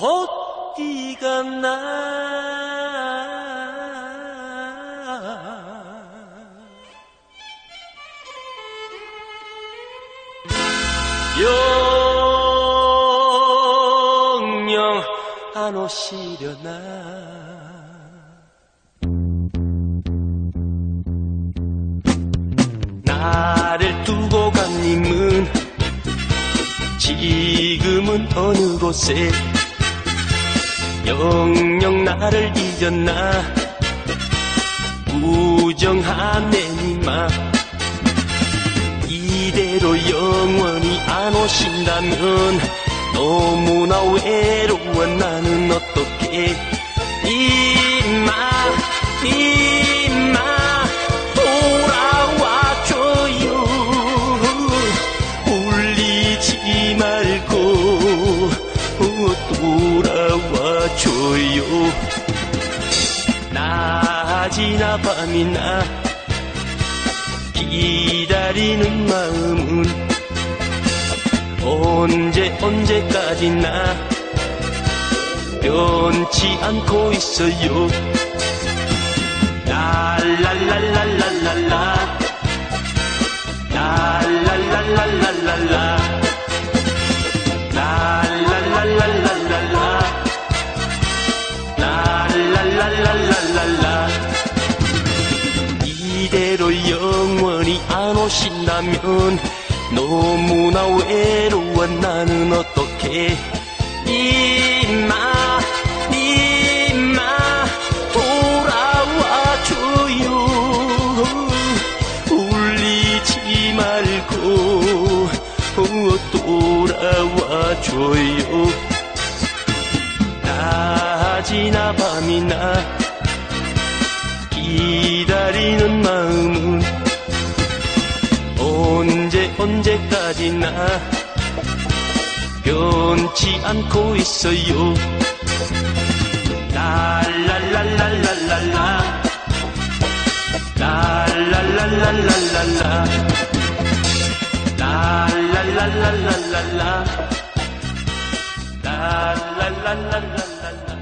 어 기가 나. 영영 안 오시려나. 나를 두고 간 님은 지금은 어느 곳에 영영 나를 잊었나? 우정하네 니마. 이대로 영원히 안 오신다면 너무나 외로워. 나는 어떻게? 이마 이마 돌아와줘요. 울리지 말고 돌아와 줘요. 낮이나 밤이나 기다리는 마음은 언제 언제까지나 변치 않고 있어요. 랄랄랄랄랄랄라. 랄랄랄랄랄라 신다면 너무나 외로워. 나는 어떻게? 이마 이마 돌아와줘요. 울리지 말고 돌아와줘요. 낮이나 밤이나 기다리는 마 언제 언제까지나 변치 않고 있어요. 랄랄랄랄랄랄라. 랄랄랄랄랄랄라. 랄랄랄랄랄라. 랄랄랄랄랄라